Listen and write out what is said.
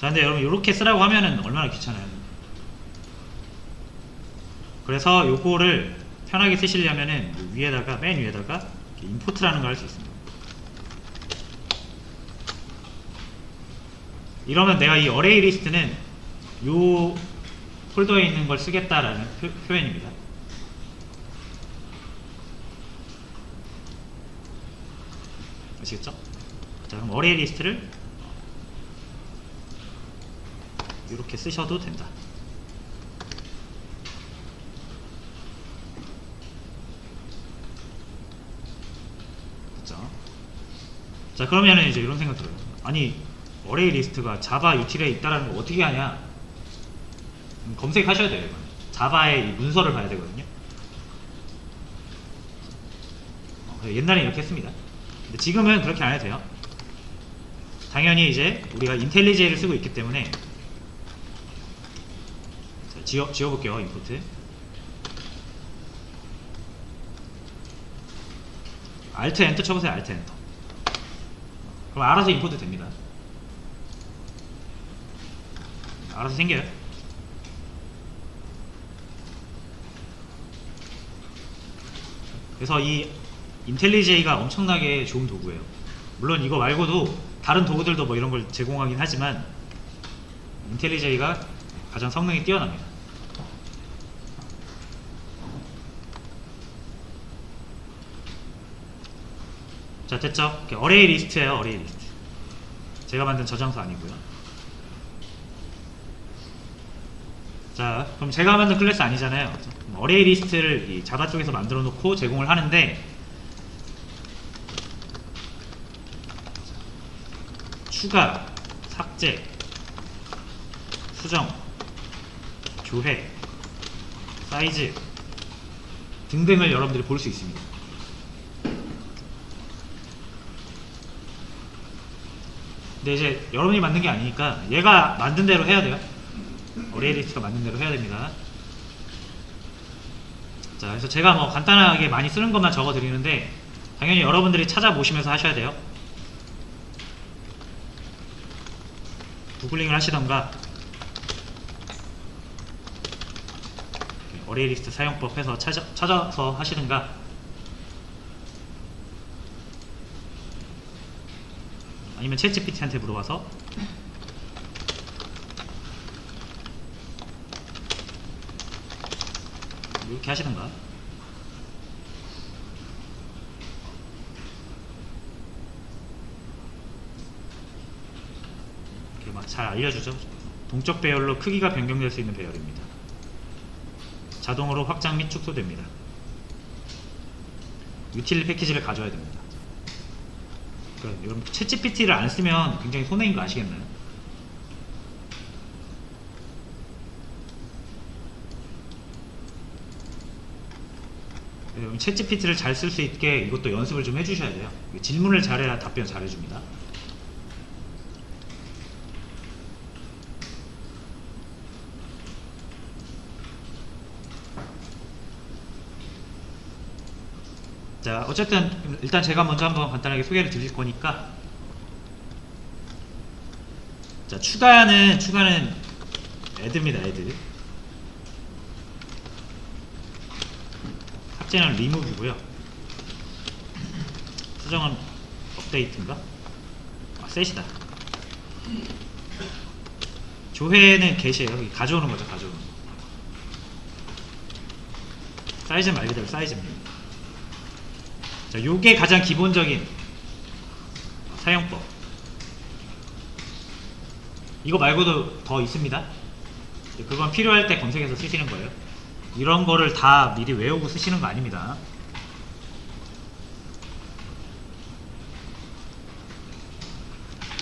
자 근데 여러분 이렇게 쓰라고 하면은 얼마나 귀찮아요. 그래서 요거를 편하게 쓰시려면은 요 위에다가 맨 위에다가 임포트라는 걸 할 수 있습니다. 이러면 내가 이 어레이 리스트는 요 폴더에 있는 걸 쓰겠다라는 표, 표현입니다. 아시겠죠? 자 그럼 어레이 리스트를 이렇게 쓰셔도 된다. 그죠? 자 그러면은 이제 이런 생각 들어요. 아니 어레이 리스트가 자바 유틸에 있다라는 걸 어떻게 하냐? 음, 검색하셔야 돼요. 이건. 자바의 이 문서를 봐야 되거든요. 어, 옛날에 이렇게 했습니다. 근데 지금은 그렇게 안 해도 돼요. 당연히 이제 우리가 인텔리제이를 쓰고 있기 때문에 자, 지워, 지워볼게요 인포트 알트 엔터 쳐보세요 알트 엔터 그럼 알아서 인포트 됩니다. 알아서 생겨요. 그래서 이 인텔리제이가 엄청나게 좋은 도구예요. 물론 이거 말고도 다른 도구들도 뭐 이런 걸 제공하긴 하지만 인텔리제이가 가장 성능이 뛰어납니다. 자 됐죠? 어레이 리스트예요 어레이 리스트. 제가 만든 저장소 아니고요. 자 그럼 제가 만든 클래스 아니잖아요. 어레이 리스트를 이 자바 쪽에서 만들어 놓고 제공을 하는데 추가, 삭제, 수정, 조회, 사이즈 등등을 여러분들이 볼 수 있습니다. 근데 이제 여러분이 만든 게 아니니까 얘가 만든 대로 해야 돼요. 어레이 리스트가 만든 대로 해야 됩니다. 자, 그래서 제가 뭐 간단하게 많이 쓰는 것만 적어 드리는데 당연히 여러분들이 찾아보시면서 하셔야 돼요. 구글링을 하시던가 어레이 리스트 사용법 해서 찾아, 찾아서 하시든가 아니면 챗GPT한테 물어봐서 이렇게 하시든가 이렇게 막 잘 알려주죠. 동적 배열로 크기가 변경될 수 있는 배열입니다. 자동으로 확장 및 축소됩니다. 유틸 패키지를 가져야 됩니다. 그러니까 여러분 챗GPT를 안 쓰면 굉장히 손해인 거 아시겠나요? 여러분 챗GPT를 잘 쓸 수 있게 이것도 연습을 좀 해주셔야 돼요. 질문을 잘해야 답변 잘해줍니다. 자, 어쨌든 일단 제가 먼저 한번 간단하게 소개를 드릴 거니까 자, 추가는 추가는 애드입니다, 애드. 삭제는 리무브고요. 수정은 업데이트인가? 아, 셋이다. 조회는. 여기 가져오는 거죠, 가져오는 거. 사이즈 말 그대로 사이즈입니다. 자, 요게 가장 기본적인 사용법. 이거 말고도 더 있습니다. 그건 필요할 때 검색해서 쓰시는 거예요. 이런 거를 다 미리 외우고 쓰시는 거 아닙니다.